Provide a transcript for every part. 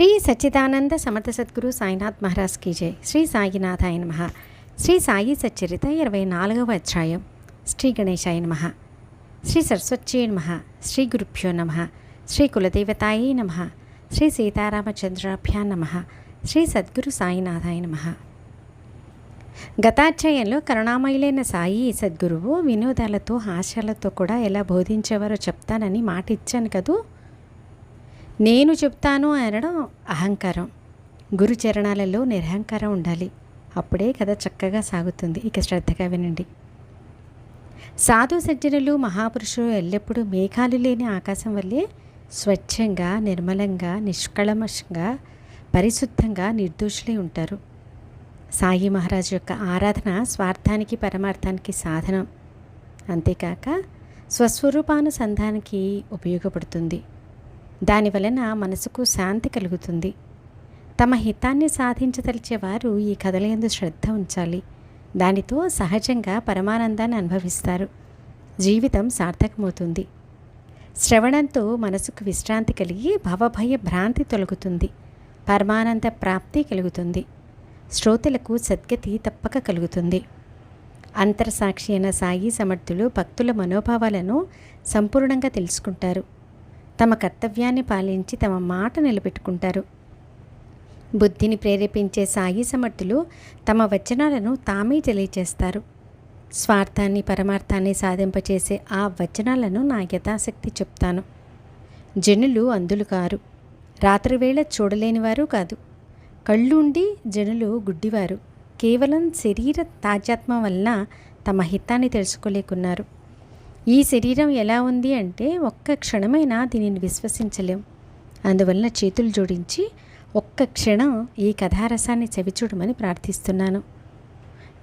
శ్రీ సచ్చిదానంద సమర్థ సద్గురు సాయినాథ్ మహారాజ్ కీ జై. శ్రీ సాయినాథాయ నమ. శ్రీ సాయి సచ్చరిత ఇరవై నాలుగవ అధ్యాయం. శ్రీ గణేశాయ నమ. శ్రీ సరస్వత్యే నమ. శ్రీ గురుభ్యో నమ. శ్రీ కులదేవతాయే నమ. శ్రీ సీతారామచంద్రాభ్యా నమ. శ్రీ సద్గురు సాయినాథాయ నమ. గతాధ్యాయంలో కరుణామయులైన సాయి సద్గురువు వినోదాలతో హాస్యాలతో కూడా ఎలా బోధించేవారో చెప్తానని మాట ఇచ్చాను కదూ? నేను చెప్తాను అనడం అహంకారం. గురు చరణాలలో నిరహంకారం ఉండాలి. అప్పుడే కథ చక్కగా సాగుతుంది. ఇక శ్రద్ధగా వినండి. సాధు సజ్జనులు మహాపురుషులు ఎల్లప్పుడూ మేఘాలు లేని ఆకాశం వల్లే స్వచ్ఛంగా నిర్మలంగా నిష్కళమషంగా పరిశుద్ధంగా నిర్దోషులై ఉంటారు. సాయి మహారాజు యొక్క ఆరాధన స్వార్థానికి పరమార్థానికి సాధనం. అంతేకాక స్వస్వరూపానుసంధానికి ఉపయోగపడుతుంది. దాని వలన మనసుకు శాంతి కలుగుతుంది. తమ హితాన్ని సాధించదలిచేవారు ఈ కథలందు శ్రద్ధ ఉంచాలి. దానితో సహజంగా పరమానందాన్ని అనుభవిస్తారు. జీవితం సార్థకమవుతుంది. శ్రవణంతో మనసుకు విశ్రాంతి కలిగి భవభయ భ్రాంతి తొలగుతుంది. పరమానంద ప్రాప్తి కలుగుతుంది. శ్రోతలకు సద్గతి తప్పక కలుగుతుంది. అంతర్సాక్షి అయిన సాయి సమర్థులు భక్తుల మనోభావాలను సంపూర్ణంగా తెలుసుకుంటారు. తమ కర్తవ్యాన్ని పాలించి తమ మాట నిలబెట్టుకుంటారు. బుద్ధిని ప్రేరేపించే సాయి సమర్థులు తమ వచనాలను తామే తెలియచేస్తారు. స్వార్థాన్ని పరమార్థాన్ని సాధింపచేసే ఆ వచనాలను నా యథాశక్తి చెప్తాను. జనులు అందులు కారు. రాత్రివేళ చూడలేనివారు కాదు. కళ్ళుండి జనులు గుడ్డివారు. కేవలం శరీర తాజాత్మ వలన తమ హితాన్ని తెలుసుకోలేకున్నారు. ఈ శరీరం ఎలా ఉంది అంటే ఒక్క క్షణమైనా దీనిని విశ్వసించలేం. అందువలన చేతులు జోడించి ఒక్క క్షణం ఈ కథారసాన్ని చవిచూడమని ప్రార్థిస్తున్నాను.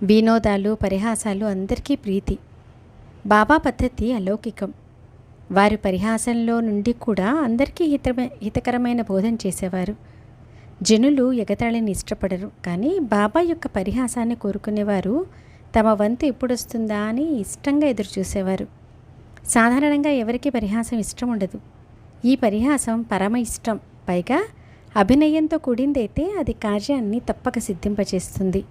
వినోదాలు పరిహాసాలు అందరికీ ప్రీతి. బాబా పద్ధతి అలౌకికం. వారి పరిహాసంలో నుండి కూడా అందరికీ హితమ హితకరమైన బోధన చేసేవారు. జనులు ఎగతాళిని ఇష్టపడరు కానీ బాబా యొక్క పరిహాసాన్ని కోరుకునేవారు తమ వంతు ఎప్పుడొస్తుందా అని ఇష్టంగా ఎదురు చూసేవారు సాధారణంగా ఎవరికి పరిహాసం ఇష్టం ఉండదు. ఈ పరిహాసం పరమ ఇష్టం. పైగా అభినయంతో కూడిందైతే అది కార్యాన్ని తప్పక సిద్ధింపచేస్తుంది.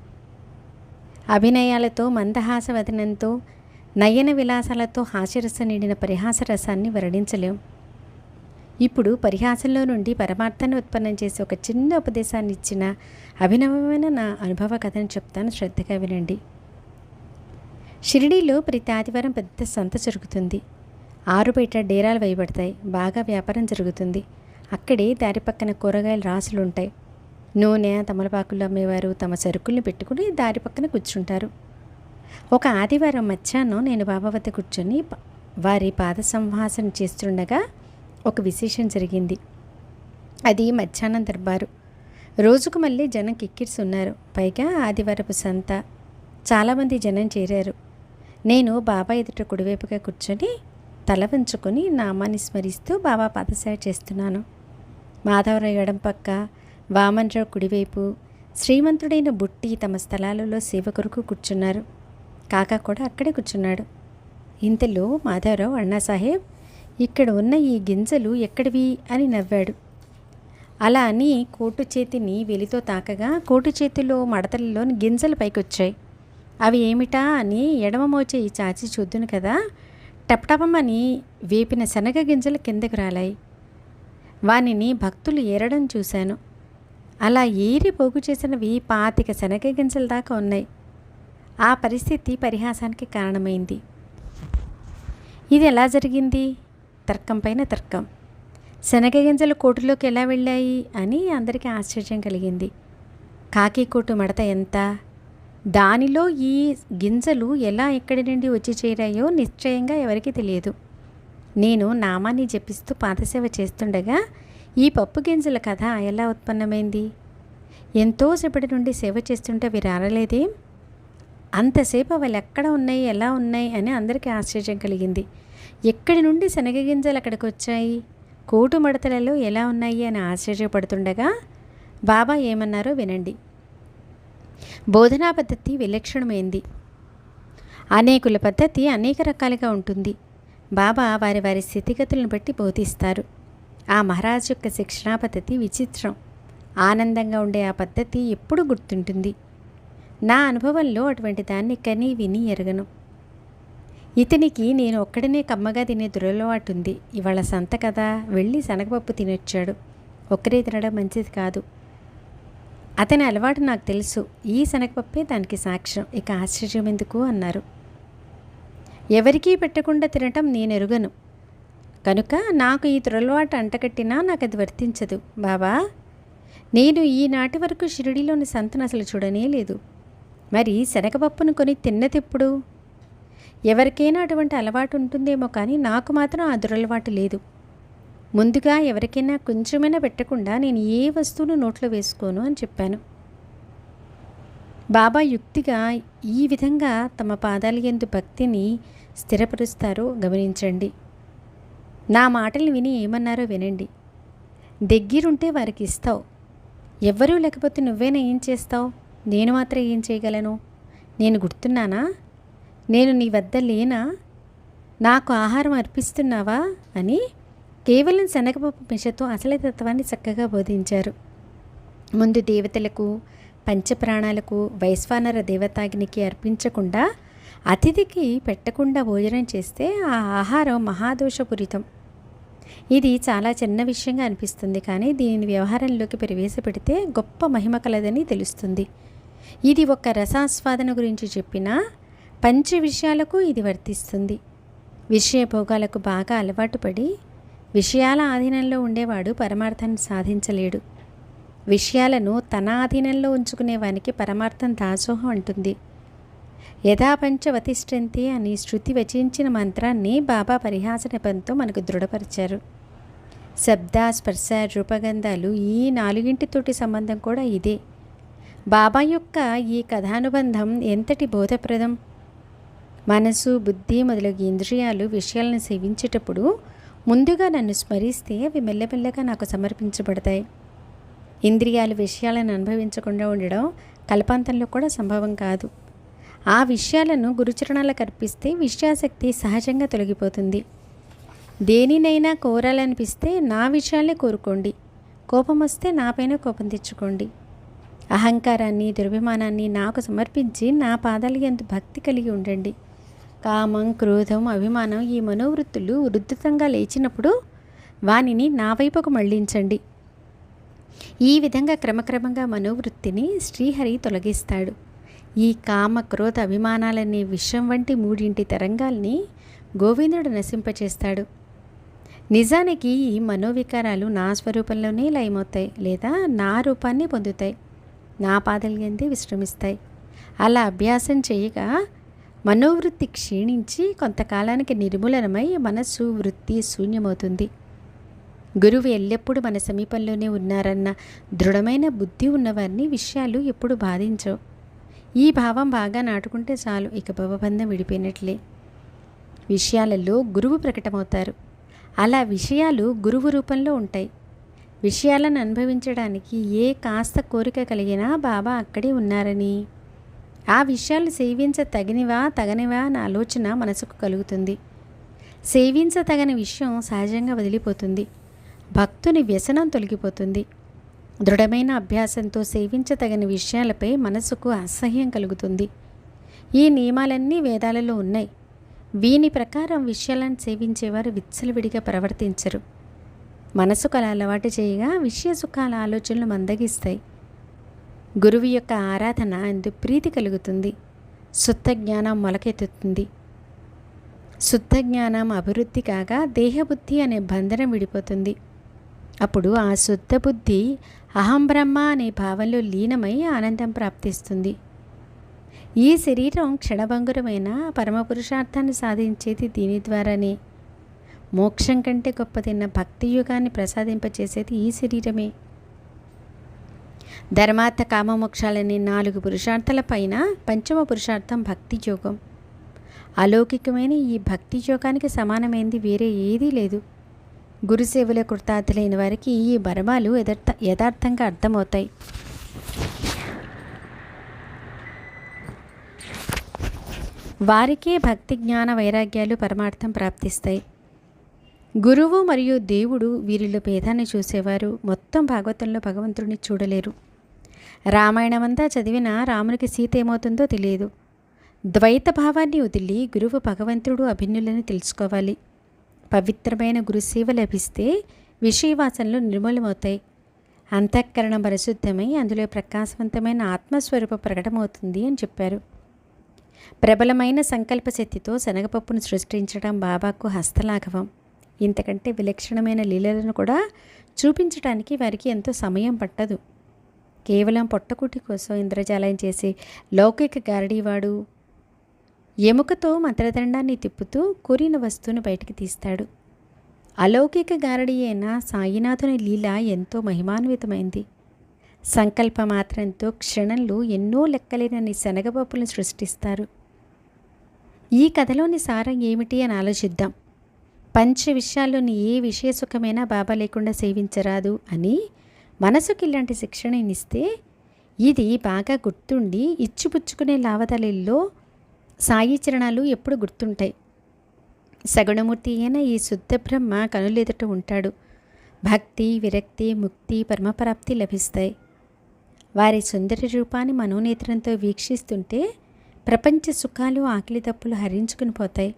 అభినయాలతో మందహాస వదనంతో నయన విలాసాలతో హాస్యరస నిండిన పరిహాస రసాన్ని వర్ణించలేం. ఇప్పుడు పరిహాసంలో నుండి పరమార్థాన్ని ఉత్పన్నం చేసి ఒక చిన్న ఉపదేశాన్ని ఇచ్చిన అభినవమైన నా అనుభవ కథను చెప్తాను. శ్రద్ధగా వినండి. షిరిడీలో ప్రతి ఆదివారం పెద్ద సంత జరుగుతుంది. ఆరు బయట డేరాలు వేయబడతాయి. బాగా వ్యాపారం జరుగుతుంది. అక్కడే దారి పక్కన కూరగాయల రాసులు ఉంటాయి నూనె తమలపాకులు అమ్మేవారు తమ సరుకుల్ని పెట్టుకుని దారి పక్కన కూర్చుంటారు. ఒక ఆదివారం మధ్యాహ్నం నేను బాబా వద్ద కూర్చొని వారి పాద సంభాషణ చేస్తుండగా ఒక విశేషం జరిగింది. అది మధ్యాహ్నం దర్బారు. రోజుకు మళ్ళీ జనం కిక్కిర్స్ ఉన్నారు. పైగా ఆదివారపు సంత. చాలామంది జనం చేరారు. నేను బాబా ఎదుట కుడివైపుగా కూర్చొని తల వంచుకొని నామాన్ని స్మరిస్తూ బాబా పాదసేవ చేస్తున్నాను. మాధవరావు ఎడం పక్క వామన్రావు కుడివైపు శ్రీమంతుడైన బుట్టి తమ స్థలాలలో సేవ కొరకు కూర్చున్నారు. కాకా కూడా అక్కడే కూర్చున్నాడు. ఇంతలో మాధవరావు అన్నాసాహెబ్ ఇక్కడ ఉన్న ఈ గింజలు ఎక్కడివి? అని నవ్వాడు. అలా అని కోటు చేతిని వెలితో తాకగా కోటు చేతిలో మడతలలోని గింజలు పైకొచ్చాయి. అవి ఏమిటా అని ఎడమమోచే ఈ చాచి చూద్దును కదా. టపటపమని వేపిన శనగ గింజలు కిందకు రాలాయి. వానిని భక్తులు ఏరడం చూశాను. అలా ఏరి పోగు చేసినవి పాతిక శనగ గింజల దాకా ఉన్నాయి. ఆ పరిస్థితి పరిహాసానికి కారణమైంది. ఇది ఎలా జరిగింది? తర్కం పైన తర్కం. శనగ గింజలు కోటులోకి ఎలా వెళ్ళాయి అని అందరికీ ఆశ్చర్యం కలిగింది. కాకి కోటు మడత ఎంత? దానిలో ఈ గింజలు ఎలా ఎక్కడి నుండి వచ్చి చేరాయో నిశ్చయంగా ఎవరికీ తెలియదు. నేను నామాన్ని జపిస్తూ పాదసేవ చేస్తుండగా ఈ పప్పు గింజల కథ ఎలా ఉత్పన్నమైంది? ఎంతో సేపటి నుండి సేవ చేస్తుంటే అవి రారలేదేం అంతసేపు అవి ఎక్కడ ఉన్నాయి ఎలా ఉన్నాయి అని అందరికీ ఆశ్చర్యం కలిగింది. ఎక్కడి నుండి శనగ గింజలు అక్కడికి వచ్చాయి? కోటు మడతలలో ఎలా ఉన్నాయి అని ఆశ్చర్యపడుతుండగా బాబా ఏమన్నారో వినండి. బోధనా పద్ధతి విలక్షణమైంది. అనేకుల పద్ధతి అనేక రకాలుగా ఉంటుంది. బాబా వారి వారి స్థితిగతులను బట్టి బోధిస్తారు. ఆ మహారాజ్ యొక్క శిక్షణా పద్ధతి విచిత్రం. ఆనందంగా ఉండే ఆ పద్ధతి ఎప్పుడు గుర్తుంటుంది. నా అనుభవంలో అటువంటి దాన్ని కని విని ఎరగను. ఇతనికి నేను ఒక్కడనే కమ్మగా తినే దురలవాటు ఉంది ఇవాళ సంత కదా వెళ్ళి శనగపప్పు తినొచ్చాడు. ఒక్కరే తినడం మంచిది కాదు. అతని అలవాటు నాకు తెలుసు. ఈ శనగపప్పే దానికి సాక్ష్యం. ఇక ఆశ్చర్యం ఎందుకు అన్నారు. ఎవరికీ పెట్టకుండా తినటం నేనెరుగను కనుక నాకు ఈ దురలవాటు అంటకట్టినా నాకు అది వర్తించదు. బాబా నేను ఈనాటి వరకు షిరిడీలోని సంతను అసలు చూడనే లేదు. మరి శనగపప్పును కొని తిన్నదెప్పుడు ఎవరికైనా అటువంటి అలవాటు ఉంటుందేమో కానీ నాకు మాత్రం ఆ దురలవాటు లేదు. ముందుగా ఎవరికైనా కొంచెమైనా పెట్టకుండా నేను ఏ వస్తువును నోట్లో వేసుకోను అని చెప్పాను. బాబా యుక్తిగా ఈ విధంగా తమ పాదాల ఎందు భక్తిని స్థిరపరుస్తారో గమనించండి. నా మాటలు విని ఏమన్నారో వినండి. దగ్గరుంటే వారికి ఇస్తావు. ఎవ్వరూ లేకపోతే నువ్వేనా ఏం చేస్తావు? నేను మాత్రం ఏం చేయగలను? నేను గుర్తున్నానా? నేను నీ వద్ద లేనా? నాకు ఆహారం అర్పిస్తున్నావా? అని కేవలం శనగపప్పు మిషతో అసలు తత్వాన్ని చక్కగా బోధించారు. ముందు దేవతలకు పంచప్రాణాలకు వైశ్వానర దేవతాగ్నికి అర్పించకుండా అతిథికి పెట్టకుండా భోజనం చేస్తే ఆ ఆహారం మహాదోషపూరితం. ఇది చాలా చిన్న విషయంగా అనిపిస్తుంది కానీ దీనిని వ్యవహారంలోకి ప్రవేశపెడితే గొప్ప మహిమ కలదని తెలుస్తుంది. ఇది ఒక రసాస్వాదన గురించి చెప్పిన పంచ విషయాలకు ఇది వర్తిస్తుంది. విషయ భోగాలకు బాగా అలవాటు పడి విషయాల ఆధీనంలో ఉండేవాడు పరమార్థాన్ని సాధించలేడు. విషయాలను తన ఆధీనంలో ఉంచుకునేవానికి పరమార్థం దాసోహం అంటుంది. యథా పంచవతిష్టంతి అని శృతి వచించిన మంత్రాన్ని బాబా పరిహాస నెపంతో మనకు దృఢపరిచారు. శబ్ద స్పర్శ రూపగంధాలు ఈ నాలుగింటితోటి సంబంధం కూడా ఇదే. బాబా యొక్క ఈ కథానుబంధం ఎంతటి బోధప్రదం? మనసు బుద్ధి మొదలగు ఇంద్రియాలు విషయాలను సేవించేటప్పుడు ముందుగా నన్ను స్మరిస్తే అవి మెల్లమెల్లగా నాకు సమర్పించబడతాయి. ఇంద్రియాలు విషయాలను అనుభవించకుండా ఉండడం కల్పాంతంలో కూడా సంభవం కాదు. ఆ విషయాలను గురుచరణాలకు అర్పిస్తే విషయాశక్తి సహజంగా తొలగిపోతుంది. దేనినైనా కోరాలనిపిస్తే నా విషయాలే కోరుకోండి. కోపం వస్తే నాపైన కోపం తెచ్చుకోండి. అహంకారాన్ని దుర్భిమానాన్ని నాకు సమర్పించి నా పాదాలు ఎంత భక్తి కలిగి ఉండండి. కామం క్రోధం అభిమానం ఈ మనోవృత్తులు ఉద్ధృతంగా లేచినప్పుడు వానిని నా వైపుకు మళ్ళించండి ఈ విధంగా క్రమక్రమంగా మనోవృత్తిని శ్రీహరి తొలగిస్తాడు. ఈ కామ క్రోధ అభిమానాలనే విషం వంటి మూడింటి తరంగాల్ని గోవిందుడు నశింపచేస్తాడు. నిజానికి ఈ మనోవికారాలు నా స్వరూపంలోనే లయమవుతాయి లేదా నా రూపాన్ని పొందుతాయి. నా పాదల్యందే విశ్రమిస్తాయి. అలా అభ్యాసం చేయగా మనోవృత్తి క్షీణించి కొంతకాలానికి నిర్మూలనమై మనస్సు వృత్తి శూన్యమవుతుంది. గురువు ఎల్లప్పుడూ మన సమీపంలోనే ఉన్నారన్న దృఢమైన బుద్ధి ఉన్నవారిని విషయాలు ఎప్పుడు బాధించవు. ఈ భావం బాగా నాటుకుంటే చాలు ఇక భవబంధం విడిపోయినట్లే. విషయాలలో గురువు ప్రకటమవుతారు. అలా విషయాలు గురువు రూపంలో ఉంటాయి. విషయాలను అనుభవించడానికి ఏ కాస్త కోరిక కలిగినా బాబా అక్కడే ఉన్నారని ఆ విషయాలు సేవించ తగినవా తగనివా అన్న ఆలోచన మనసుకు కలుగుతుంది. సేవించతగని విషయం సహజంగా వదిలిపోతుంది. భక్తుని వ్యసనం తొలగిపోతుంది. దృఢమైన అభ్యాసంతో సేవించతగని విషయాలపై మనసుకు అసహ్యం కలుగుతుంది. ఈ నియమాలన్నీ వేదాలలో ఉన్నాయి. వీని ప్రకారం విషయాలను సేవించేవారు విచ్చలవిడిగా ప్రవర్తించరు. మనసుకు అలా అలవాటు చేయగా విషయ సుఖాల ఆలోచనలు మందగిస్తాయి. గురువు యొక్క ఆరాధన అందు ప్రీతి కలుగుతుంది. శుద్ధ జ్ఞానం మొలకెత్తుతుంది. శుద్ధ జ్ఞానం అభివృద్ధి కాగా దేహబుద్ధి అనే బంధనం విడిపోతుంది. అప్పుడు ఆ శుద్ధ బుద్ధి అహం బ్రహ్మ అనే భావంలో లీనమై ఆనందం ప్రాప్తిస్తుంది. ఈ శరీరం క్షణభంగురమైన పరమపురుషార్థాన్ని సాధించేది దీని ద్వారానే. మోక్షం కంటే గొప్పదిన్న భక్తి యుగాన్ని ప్రసాదింపచేసేది ఈ శరీరమే. ధర్మార్థ కామమోక్షాలనే నాలుగు పురుషార్థాల పైన పంచమ పురుషార్థం భక్తి యోగం. అలౌకికమైన ఈ భక్తి యోగానికి సమానమైంది వేరే ఏదీ లేదు. గురుసేవల కృతార్థులైన వారికి ఈ మర్మాలు యథార్థ యథార్థంగా అర్థమవుతాయి. వారికే భక్తి జ్ఞాన వైరాగ్యాలు పరమార్థం ప్రాప్తిస్తాయి. గురువు మరియు దేవుడు వీరిలో భేదాన్ని చూసేవారు. మొత్తం భాగవతంలో భగవంతుడిని చూడలేరు. రామాయణమంతా చదివిన రామునికి సీత ఏమవుతుందో తెలియదు. ద్వైత భావాన్ని వదిలి గురువు భగవంతుడు అభిన్యులని తెలుసుకోవాలి. పవిత్రమైన గురుసేవ లభిస్తే విషయవాసనలు నిర్మూలమవుతాయి. అంతఃకరణం పరిశుద్ధమై అందులో ప్రకాశవంతమైన ఆత్మస్వరూప ప్రకటమవుతుంది అని చెప్పారు. ప్రబలమైన సంకల్ప శక్తితో శనగపప్పును సృష్టించడం బాబాకు హస్తలాఘవం. ఇంతకంటే విలక్షణమైన లీలలను కూడా చూపించడానికి వారికి ఎంతో సమయం పట్టదు. కేవలం పొట్టకుటి కోసం ఇంద్రజాలయం చేసి లౌకిక గారడీవాడు. ఎముకతో మంత్రదండాన్ని తిప్పుతూ కూరిన వస్తువును బయటికి తీస్తాడు. అలౌకిక గారడీ అయిన సాయినాథుని లీల ఎంతో మహిమాన్వితమైంది. సంకల్ప మాత్రంతో క్షణంలో ఎన్నో లెక్కలేనని శనగపప్పులను సృష్టిస్తారు. ఈ కథలోని సారం ఏమిటి అని ఆలోచిద్దాం. పంచ విషయాల్లోని ఏ విషయ సుఖమైనా బాబా లేకుండా సేవించరాదు అని మనసుకి ఇలాంటి శిక్షణనిస్తే ఇది బాగా గుర్తుండి ఇచ్చిపుచ్చుకునే లావతలిల్లో సాయి చరణాలు ఎప్పుడు గుర్తుంటాయి. సగుణమూర్తి అయిన ఈ శుద్ధ బ్రహ్మ కనులెదుట ఉంటాడు. భక్తి విరక్తి ముక్తి పరమప్రాప్తి లభిస్తాయి. వారి సుందర రూపాన్ని మనోనేత్రంతో వీక్షిస్తుంటే ప్రపంచ సుఖాలు ఆకలి తప్పులు హరించుకుని పోతాయి.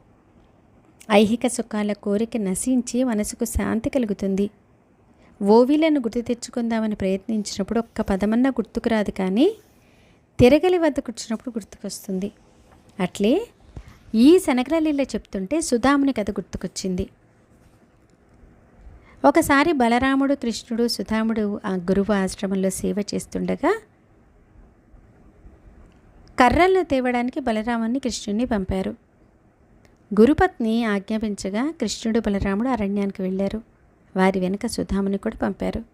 ఐహిక సుఖాల కోరిక నశించి మనసుకు శాంతి కలుగుతుంది. ఓవిలను గుర్తు తెచ్చుకుందామని ప్రయత్నించినప్పుడు ఒక్క పదమన్నా గుర్తుకురాదు కానీ తిరగలి వద్ద కూర్చున్నప్పుడు గుర్తుకొస్తుంది. అట్లే ఈ శనగరలీల చెప్తుంటే సుధాముని కథ గుర్తుకొచ్చింది. ఒకసారి బలరాముడు కృష్ణుడు సుధాముడు ఆ గురువు ఆశ్రమంలో సేవ చేస్తుండగా కర్రలను తేవడానికి బలరాముని కృష్ణుడిని పంపారు. గురుపత్ని ఆజ్ఞాపించగా కృష్ణుడు బలరాముడు అరణ్యానికి వెళ్ళారు. వారి వెనుక సుధాముని కూడా పంపారు.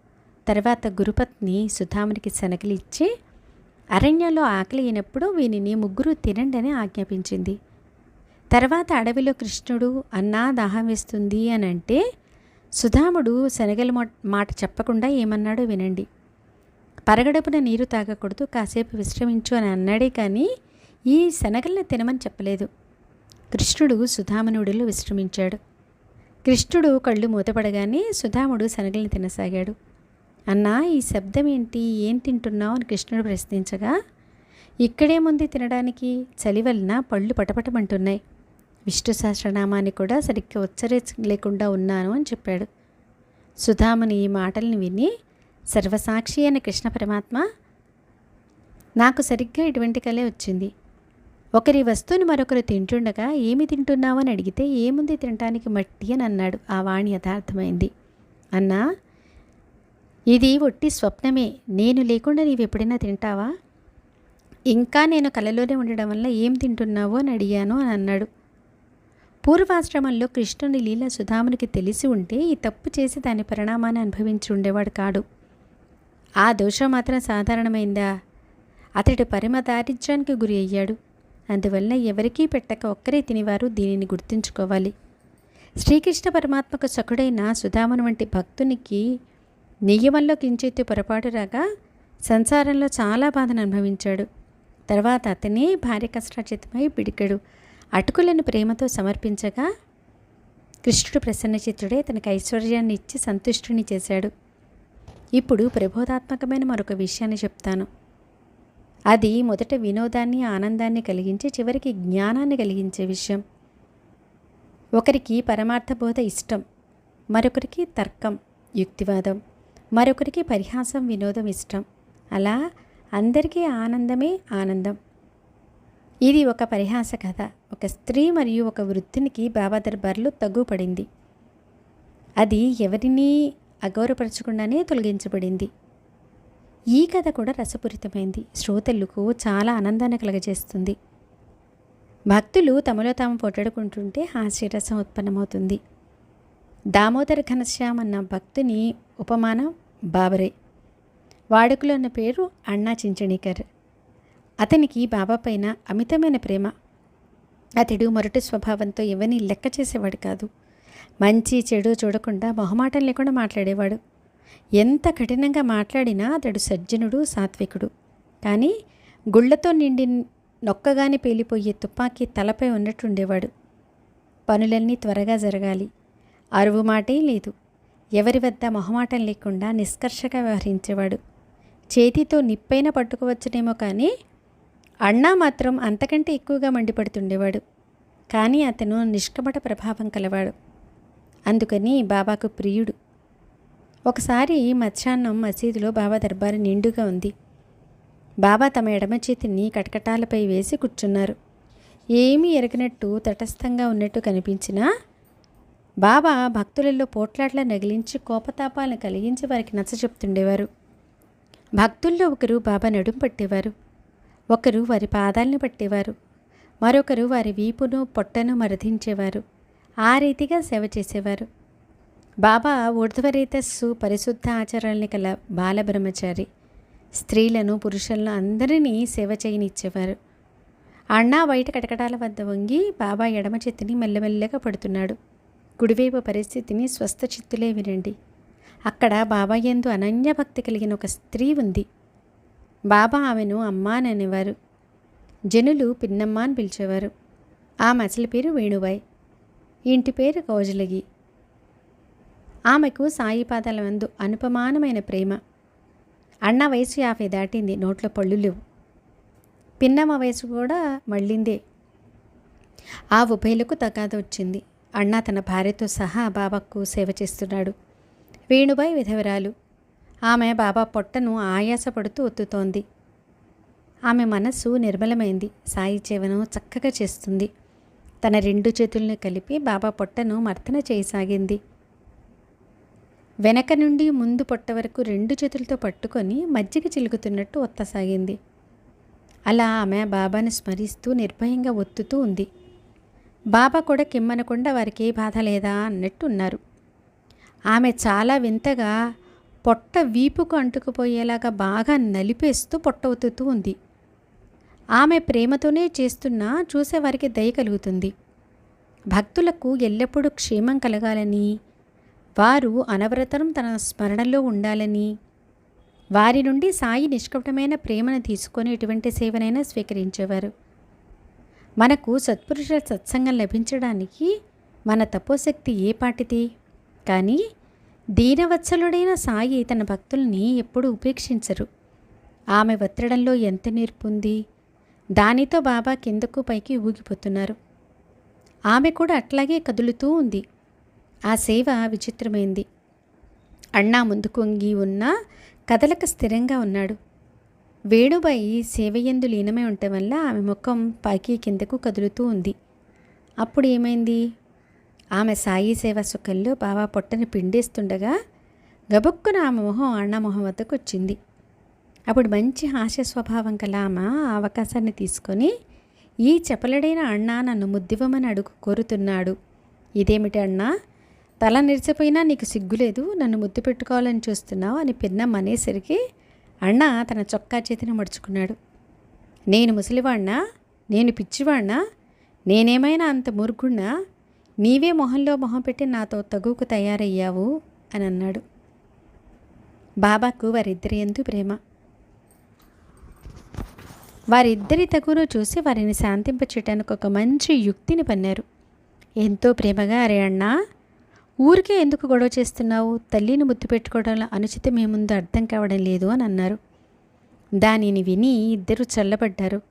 తర్వాత గురుపత్ని సుధామునికి శనగలు ఇచ్చి అరణ్యంలో ఆకలి అయినప్పుడు వీనిని ముగ్గురు తినండి అని ఆజ్ఞాపించింది. తర్వాత అడవిలో కృష్ణుడు అన్నా దాహం వేస్తుంది అని అంటే సుధాముడు శనగల మాట చెప్పకుండా ఏమన్నాడో వినండి. పరగడపున నీరు తాగకూడదు కాసేపు విశ్రమించు అని అన్నాడే కానీ ఈ శనగల్ని తినమని చెప్పలేదు. కృష్ణుడు సుధామనుడిలో విశ్రమించాడు. కృష్ణుడు కళ్ళు మూతపడగానే సుధాముడు శనగల్ని తినసాగాడు. అన్నా ఈ శబ్దం ఏంటి? ఏం తింటున్నావు? అని కృష్ణుడు ప్రశ్నించగా ఇక్కడేముంది తినడానికి చలి వలన పళ్ళు పటపటమంటున్నాయి. విష్ణు సహస్రనామాన్ని కూడా సరిగ్గా ఉచ్చరించలేకుండా ఉన్నాను అని చెప్పాడు. సుధాముని ఈ మాటల్ని విని సర్వసాక్షి అయిన కృష్ణ పరమాత్మ నాకు సరిగ్గా ఇటువంటి కలే వచ్చింది. ఒకరి వస్తువుని మరొకరు తింటుండగా ఏమి తింటున్నావని అని అడిగితే ఏముంది తినటానికి మట్టి? అని అన్నాడు. ఆ వాణి యథార్థమైంది. అన్నా ఇది ఒట్టి స్వప్నమే. నేను లేకుండా నీవు ఎప్పుడైనా తింటావా? ఇంకా నేను కలలోనే ఉండడం వల్ల ఏం తింటున్నావు? అని అడిగాను అని అన్నాడు. పూర్వాశ్రమంలో కృష్ణుని లీల సుధామునికి తెలిసి ఉంటే ఈ తప్పు చేసి దాని పరిణామాన్ని అనుభవించి ఉండేవాడు కాడు. ఆ దోషం మాత్రం సాధారణమైందా? అతడు పరమ దారిద్ర్యానికి గురి అయ్యాడు. అందువల్ల ఎవరికీ పెట్టక ఒక్కరే తినేవారు దీనిని గుర్తుంచుకోవాలి. శ్రీకృష్ణ పరమాత్మకు సకుడైన సుధామను వంటి భక్తునికి నియమంలో కించెత్తు పొరపాటు రాగా సంసారంలో చాలా బాధను అనుభవించాడు. తర్వాత అతనే భార్య కష్టాచితమై పిడికడు అటుకులను ప్రేమతో సమర్పించగా కృష్ణుడు ప్రసన్నచిత్తుడే తనకు ఐశ్వర్యాన్ని ఇచ్చి సంతుష్టుని చేశాడు. ఇప్పుడు ప్రబోధాత్మకమైన మరొక విషయాన్ని చెప్తాను. అది మొదట వినోదాన్ని ఆనందాన్ని కలిగించి చివరికి జ్ఞానాన్ని కలిగించే విషయం. ఒకరికి పరమార్థ బోధ ఇష్టం మరొకరికి తర్కం యుక్తివాదం మరొకరికి పరిహాసం వినోదం ఇష్టం. అలా అందరికీ ఆనందమే ఆనందం. ఇది ఒక పరిహాస కథ. ఒక స్త్రీ మరియు ఒక వృద్ధునికి బాబా దర్బార్లో తగ్గుపడింది అది ఎవరినీ అగౌరవపరచకుండానే తొలగించబడింది. ఈ కథ కూడా రసపూరితమైంది. శ్రోతలకు చాలా ఆనందాన్ని కలగజేస్తుంది. భక్తులు తమలో తాము పొట్టడుకుంటుంటే హాస్యరసం ఉత్పన్నమవుతుంది. దామోదర ఘనశ్యామ్ అన్న భక్తుని ఉపమానం బాబరే. వాడుకలో ఉన్న పేరు అన్నా చించణీకర్. అతనికి బాబా పైన అమితమైన ప్రేమ. అతడు మొరటి స్వభావంతో ఎవరిని లెక్క చేసేవాడు కాదు. మంచి చెడు చూడకుండా మొహమాటం లేకుండా మాట్లాడేవాడు. ఎంత కఠినంగా మాట్లాడినా అతడు సజ్జనుడు సాత్వికుడు. కానీ గుళ్ళతో నిండి నొక్కగానే పేలిపోయే తుపాకీ తలపై ఉన్నట్టుండేవాడు. పనులన్నీ త్వరగా జరగాలి. అరువు మాటే లేదు. ఎవరి వద్ద మొహమాటం లేకుండా నిష్కర్షగా వ్యవహరించేవాడు. చేతితో నిప్పైన పట్టుకోవచ్చునేమో కానీ అన్నా మాత్రం అంతకంటే ఎక్కువగా మండిపడుతుండేవాడు. కానీ అతను నిష్కపట ప్రభావం కలవాడు. అందుకని బాబాకు ప్రియుడు. ఒకసారి మధ్యాహ్నం మసీదులో బాబా దర్బారు నిండుగా ఉంది. బాబా తమ ఎడమ చేతిని కటకటాలపై వేసి కూర్చున్నారు. ఏమీ ఎరగనట్టు తటస్థంగా ఉన్నట్టు కనిపించినా బాబా భక్తులలో పోట్లాట్ల నగిలించి కోపతాపాలను కలిగించి వారికి నచ్చ చెప్తుండేవారు. భక్తుల్లో ఒకరు బాబా నడుం పట్టేవారు. ఒకరు వారి పాదాలను పట్టేవారు. మరొకరు వారి వీపును పొట్టను మరదించేవారు ఆ రీతిగా సేవ చేసేవారు. బాబా ఊర్ధ్వరేతస్సు పరిశుద్ధ ఆచరణలు కల బాలబ్రహ్మచారి. స్త్రీలను పురుషులను అందరినీ సేవ చేయనిచ్చేవారు. అన్నా బయట కటకటాల వద్ద వంగి బాబా ఎడమ చేతిని మెల్లమెల్లగా పడుతున్నాడు. కుడివైపు పరిస్థితిని స్వస్థ చిత్తులే వినండి. అక్కడ బాబా యందు అనన్య భక్తి కలిగిన ఒక స్త్రీ ఉంది. బాబా ఆమెను అమ్మా అని అనేవారు జనులు పిన్నమ్మ అని పిలిచేవారు. ఆమె అసలు పేరు వేణుబాయ్. ఇంటి పేరు కౌజలగి. ఆమెకు సాయి పాదాల వందు అనుపమానమైన ప్రేమ. అన్న వయసు యాభై దాటింది నోట్లో పళ్ళు లేవు. పిన్నమ్మ వయసు కూడా మళ్ళిందే. ఆ ఉభయలకు తగాద వచ్చింది. అన్న తన భార్యతో సహా బాబాకు సేవ చేస్తున్నాడు. వేణుబాయి విధవరాలు. ఆమె బాబా పొట్టను ఆయాసపడుతూ ఒత్తుతోంది. ఆమె మనస్సు నిర్మలమైంది. సాయి సేవను చక్కగా చేస్తుంది. తన రెండు చేతులను కలిపి బాబా పొట్టను మర్తన చేయసాగింది. వెనక నుండి ముందు పొట్ట వరకు రెండు చేతులతో పట్టుకొని మజ్జిగ చిలుకుతున్నట్టు ఒత్తసాగింది. అలా ఆమె బాబాను స్మరిస్తూ నిర్భయంగా ఒత్తుతూ ఉంది. బాబా కూడా కిమ్మనకుండా వారికి ఏ బాధ లేదా అన్నట్టు ఉన్నారు ఆమె చాలా వింతగా పొట్ట వీపుకు అంటుకుపోయేలాగా బాగా నలిపేస్తూ పొట్ట ఒత్తుతూ ఉంది. ఆమె ప్రేమతోనే చేస్తున్నా చూసేవారికి దయ కలుగుతుంది. భక్తులకు ఎల్లప్పుడూ క్షేమం కలగాలని వారు అనవరతం తన స్మరణలో ఉండాలని. వారి నుండి సాయి నిష్కపటమైన ప్రేమను తీసుకొని ఎటువంటి సేవనైనా స్వీకరించేవారు. మనకు సత్పురుషుల సత్సంగం లభించడానికి మన తపోశక్తి ఏ పాటిది? కానీ దీనవత్సలుడైన సాయి తన భక్తుల్ని ఎప్పుడూ ఉపేక్షించరు. ఆమె వత్రడంలో ఎంత నేర్పుంది దానితో బాబా కిందకు పైకి ఊగిపోతున్నారు. ఆమె కూడా అట్లాగే కదులుతూ ఉంది. ఆ సేవ విచిత్రమైంది. అన్నా ముందుకు వంగి ఉన్నా కదలక స్థిరంగా ఉన్నాడు. వేణుబాయి సేవయందు లీనమై ఉండటం వల్ల ఆమె ముఖం పైకి కిందకు కదులుతూ ఉంది. అప్పుడు ఏమైంది? ఆమె సాయి సేవ సుఖంలో బావా పొట్టని పిండేస్తుండగా గబుక్కున ఆమె మొహం అన్న మొహం వద్దకు వచ్చింది అప్పుడు మంచి హాస్య స్వభావం కల ఆమె ఆ అవకాశాన్ని తీసుకొని ఈ చెప్పలడైన అన్న నన్ను ముద్దివ్వమని అడుగు కోరుతున్నాడు. ఇదేమిటి అన్నా? తల నిరిచిపోయినా నీకు సిగ్గులేదు నన్ను ముద్దు పెట్టుకోవాలని చూస్తున్నావు అని పిన్నమ్మ అనేసరికి అన్న తన చొక్కా చేతిని మడుచుకున్నాడు. నేను ముసలివాణ్ణా? నేను పిచ్చివాణ్ణా? నేనేమైనా అంత మురుగుణ్ణా నీవే మొహంలో మొహం పెట్టి నాతో తగుకు తయారయ్యావు అని అన్నాడు. బాబాకు వారిద్దరి ఎందు ప్రేమ. వారిద్దరి తగును చూసి వారిని శాంతింపచేయటానికి ఒక మంచి యుక్తిని పన్నారు. ఎంతో ప్రేమగా అరే అన్నా ఊరికే ఎందుకు గొడవ చేస్తున్నావు? తల్లిని ముద్దు పెట్టుకోవడంలో అనుచితం ఏముందో అర్థం కావడం లేదు అని అన్నారు. దానిని విని ఇద్దరు చల్లబడ్డారు.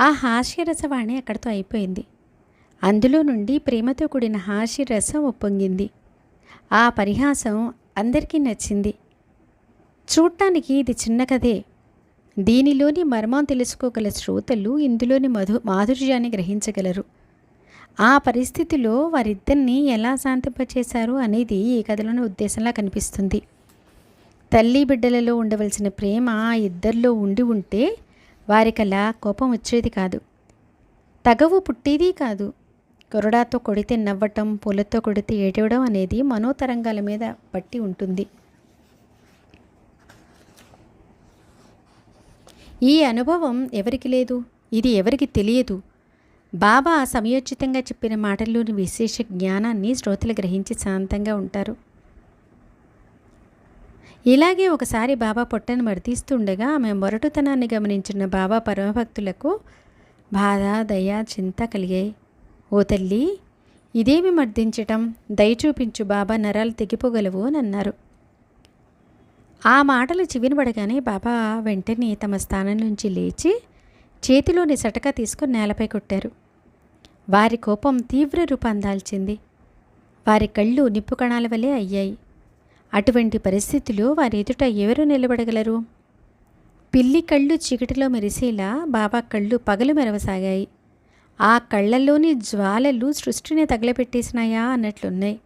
ఆ హాస్యరసవాణి అక్కడితో అయిపోయింది. అందులో నుండి ప్రేమతో కూడిన హాస్యరసం ఉప్పొంగింది. ఆ పరిహాసం అందరికీ నచ్చింది. చూడటానికి ఇది చిన్న కథే. దీనిలోని మర్మం తెలుసుకోగల శ్రోతలు ఇందులోని మధు మాధుర్యాన్ని గ్రహించగలరు. ఆ పరిస్థితిలో వారిద్దరిని ఎలా శాంతింపచేశారు అనేది ఈ కథలోని ఉద్దేశంలా కనిపిస్తుంది. తల్లి బిడ్డలలో ఉండవలసిన ప్రేమ ఆ ఇద్దరిలో ఉండి ఉంటే వారికలా కోపం వచ్చేది కాదు. తగవు పుట్టేది కాదు. కొరడాతో కొడితే నవ్వటం పూలతో కొడితే ఏడవడం అనేది మనోతరంగాల మీద బట్టి ఉంటుంది. ఈ అనుభవం ఎవరికి లేదు? ఇది ఎవరికి తెలియదు? బాబా సమయోచితంగా చెప్పిన మాటల్లోని విశేష జ్ఞానాన్ని శ్రోతలు గ్రహించి శాంతంగా ఉంటారు. ఇలాగే ఒకసారి బాబా పొట్టను మర్దీస్తుండగా ఆమె మొరటుతనాన్ని గమనించిన బాబా పరమభక్తులకు బాధ దయ చింత కలిగాయి. ఓ తల్లి ఇదేమి మర్దించటం? దయ చూపించు బాబా నరాలు తెగిపోగలవు అని అన్నారు. ఆ మాటలు చివినబడగానే బాబా వెంటనే తమ స్థానం నుంచి లేచి చేతిలోని సటక తీసుకుని నేలపై కొట్టారు. వారి కోపం తీవ్ర రూపం దాల్చింది. వారి కళ్ళు నిప్పు కణాల వలె అయ్యాయి. అటువంటి పరిస్థితులు వారి ఎదుట ఎవరు నిలబడగలరు? పిల్లి కళ్ళు చీకటిలో మెరిసేలా బాబా కళ్ళు పగలు మెరవసాగాయి. ఆ కళ్ళల్లోని జ్వాలలు సృష్టిని తగలపెట్టేసినాయా అన్నట్లున్నాయి.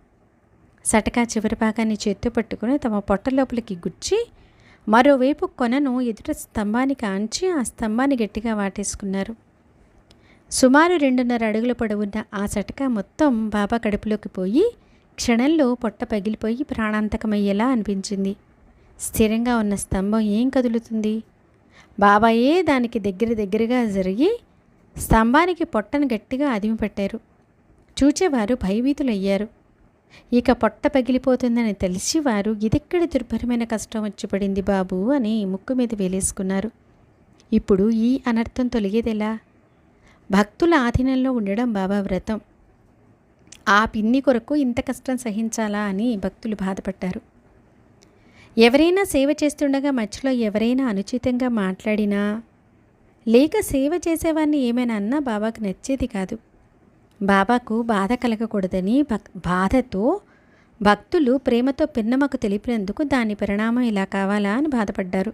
సటకా చివరి భాగాన్ని చేత్తో పట్టుకుని తమ పొట్ట లోపలికి గుచ్చి మరోవైపు కొనను ఎదుట స్తంభానికి ఆంచి ఆ స్తంభాన్ని గట్టిగా వాటేసుకున్నారు. సుమారు రెండున్నర అడుగుల పొడవున్న ఆ సటక మొత్తం బాబా కడుపులోకి పోయి క్షణంలో పొట్ట పగిలిపోయి ప్రాణాంతకమయ్యేలా అనిపించింది. స్థిరంగా ఉన్న స్తంభం ఏం కదులుతుంది? బాబాయే దానికి దగ్గర దగ్గరగా జరిగి స్తంభానికి పొట్టను గట్టిగా అదిమి పెట్టారు చూచేవారు భయభీతులయ్యారు. ఇక పొట్ట పగిలిపోతుందని తెలిసి వారు ఇదెక్కడి దుర్భరమైన కష్టం వచ్చి పడింది బాబు? అని ముక్కు మీద వేలేసుకున్నారు. ఇప్పుడు ఈ అనర్థం తొలగేదెలా? భక్తుల ఆధీనంలో ఉండడం బాబా వ్రతం. ఆ పిన్ని కొరకు ఇంత కష్టం సహించాలా? అని భక్తులు బాధపడ్డారు. ఎవరైనా సేవ చేస్తుండగా మధ్యలో ఎవరైనా అనుచితంగా మాట్లాడినా లేక సేవ చేసేవాడిని ఏమైనా అన్నా బాబాకు నచ్చేది కాదు. బాబాకు బాధ కలగకూడదని భక్ బాధతో భక్తులు ప్రేమతో పిన్నమకు తెలిపినందుకు దాని పరిణామం ఇలా కావాలా అని బాధపడ్డారు.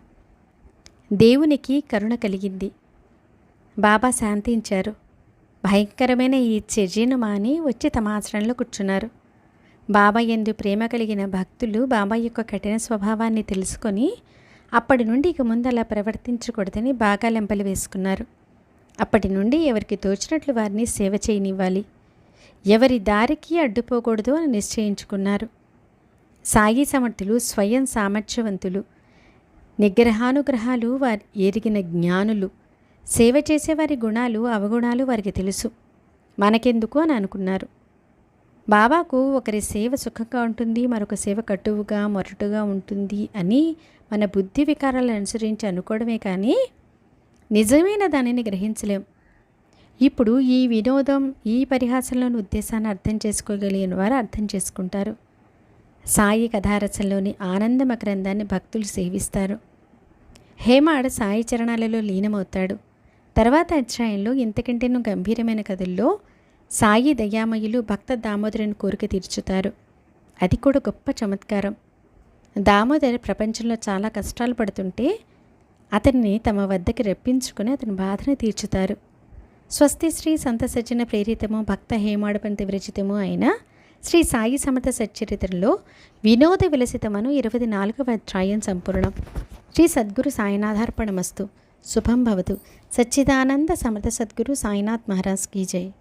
దేవునికి కరుణ కలిగింది. బాబా శాంతించారు. భయంకరమైన ఈ చర్యను మాని వచ్చి తమ ఆశ్రమంలో కూర్చున్నారు. బాబా ఎందు ప్రేమ కలిగిన భక్తులు బాబా యొక్క కఠిన స్వభావాన్ని తెలుసుకొని అప్పటి నుండి ఇక ముందు అలా ప్రవర్తించకూడదని బాగా లెంపలు వేసుకున్నారు. అప్పటి నుండి ఎవరికి తోచినట్లు వారిని సేవ చేయనివ్వాలి. ఎవరి దారికి అడ్డుపోకూడదు అని నిశ్చయించుకున్నారు. సాయి సమర్థులు స్వయం సామర్థ్యవంతులు. నిగ్రహానుగ్రహాలు వారి ఎరిగిన జ్ఞానులు. సేవ చేసేవారి గుణాలు అవగుణాలు వారికి తెలుసు. మనకెందుకు అని అనుకున్నారు. బాబాకు ఒకరి సేవ సుఖంగా ఉంటుంది మరొక సేవ కటువుగా మొరటుగా ఉంటుంది అని మన బుద్ధి వికారాలను అనుసరించి అనుకోవడమే కానీ నిజమైన దానిని గ్రహించలేం. ఇప్పుడు ఈ వినోదం ఈ పరిహాసంలోని ఉద్దేశాన్ని అర్థం చేసుకోగలిగిన వారు అర్థం చేసుకుంటారు. సాయి కథారసంలోని ఆనందమ గ్రంథాన్ని భక్తులు సేవిస్తారు. హేమాడ్ సాయి చరణాలలో లీనమవుతాడు. తర్వాత అధ్యాయంలో ఇంతకంటేనూ గంభీరమైన కథల్లో సాయి దయామయులు భక్త దామోదరుని కోరిక తీర్చుతారు. అది కూడా గొప్ప చమత్కారం. దామోదర్ ప్రపంచంలో చాలా కష్టాలు పడుతుంటే అతన్ని తమ వద్దకి రప్పించుకుని అతని బాధను తీర్చుతారు. స్వస్తి శ్రీ సంత సజ్జన ప్రేరితము భక్త హేమాడపంతి విరచితము అయిన శ్రీ సాయి సమర్థ సచ్చరిత్రలో వినోద విలసితమను ఇరవై నాలుగవ అధ్యాయం సంపూర్ణం. శ్రీ సద్గురు సాయినాథార్పణమస్తు. శుభం భవతు. సచ్చిదానంద సమర్థ సద్గురు సాయినాథ్ మహారాజ్ కీ జై.